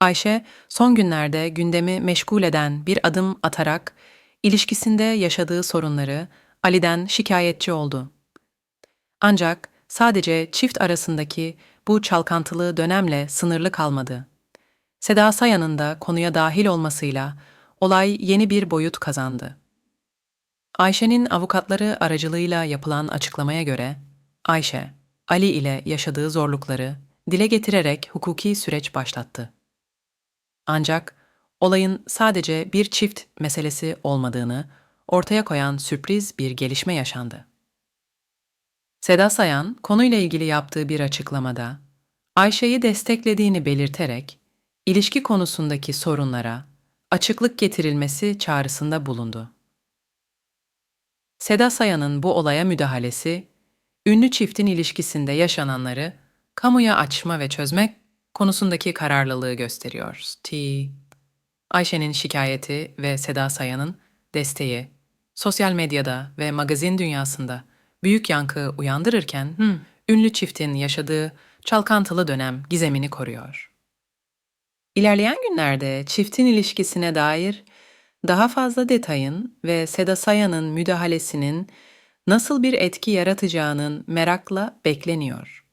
Ayşe, son günlerde gündemi meşgul eden bir adım atarak ilişkisinde yaşadığı sorunları Ali'den şikayetçi oldu. Ancak sadece çift arasındaki bu çalkantılı dönemle sınırlı kalmadı. Seda Sayan'ın da konuya dahil olmasıyla olay yeni bir boyut kazandı. Ayşe'nin avukatları aracılığıyla yapılan açıklamaya göre, Ayşe, Ali ile yaşadığı zorlukları dile getirerek hukuki süreç başlattı. Ancak olayın sadece bir çift meselesi olmadığını ortaya koyan sürpriz bir gelişme yaşandı. Seda Sayan konuyla ilgili yaptığı bir açıklamada Ayşe'yi desteklediğini belirterek ilişki konusundaki sorunlara açıklık getirilmesi çağrısında bulundu. Seda Sayan'ın bu olaya müdahalesi, ünlü çiftin ilişkisinde yaşananları kamuya açma ve çözmek konusundaki kararlılığı gösteriyor. T. Ayşe'nin şikayeti ve Seda Sayan'ın desteği sosyal medyada ve magazin dünyasında büyük yankı uyandırırken hmm, ünlü çiftin yaşadığı çalkantılı dönem gizemini koruyor. İlerleyen günlerde çiftin ilişkisine dair daha fazla detayın ve Seda Sayan'ın müdahalesinin nasıl bir etki yaratacağının merakla bekleniyor.